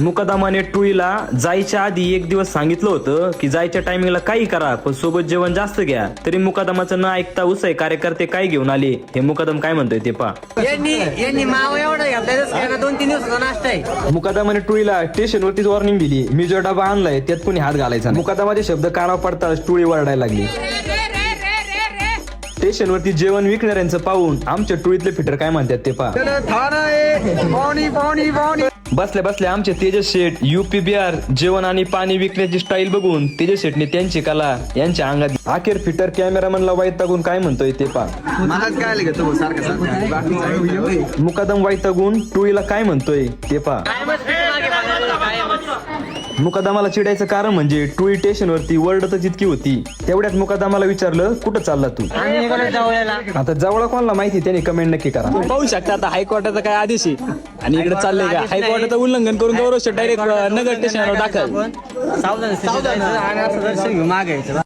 मुकदमाने टुईला जायच्या आधी एक दिवस सांगितलं होतं की जायच्या टायमिंगला काही करा पण सोबत जेवण जास्त घ्या. तरी मुकदमाचं न ऐकता उसय कार्यकर्ते काय घेऊन आले? हे मुकदम काय म्हणतोय ते पा दोन तीन दिवसाचा नाश्ता आहे. मुकादमाने टुळीला स्टेशनवरतीच वॉर्निंग दिली. मी जो डबा आणलाय त्यात कोणी हात घालायचा. मुकादमाचे शब्द कानावर पडताच टुळी वरडायला लागली. स्टेशनवरती जेवण विकणाऱ्यांचं पाहून आमच्या टुळीतले फिटर काय म्हणतात ते पा बसल्या बसल्या आमचे तेजस शेठ युपी बिहार जेवण आणि पाणी विकण्याची स्टाईल बघून तेजस शेठने त्यांची कला यांच्या अंगात अखेर फिटर कॅमेरामनला वैतागून काय म्हणतोय ते पा मुकादम वैतागून टुळीला काय म्हणतोय ते पा मुकादमाला चिडायचं कारण म्हणजे टुळी स्टेशनवरती वर्ल्डच इतकी होती तेवढ्यात मुकादमाला विचारलं कुठं चालला तू आता जवळ कोणाला माहिती त्याने कमेंट नक्की करा पाहू शकता आता हायकोर्टाचा काय आदेश आहे आणि इकडे चाललंय का हायकोर्टाचं उल्लंघन करून गौरव डायरेक्ट नगर स्टेशनवर दाखल सावधान सावधान आणि असं दर्शन घेऊन मागायचं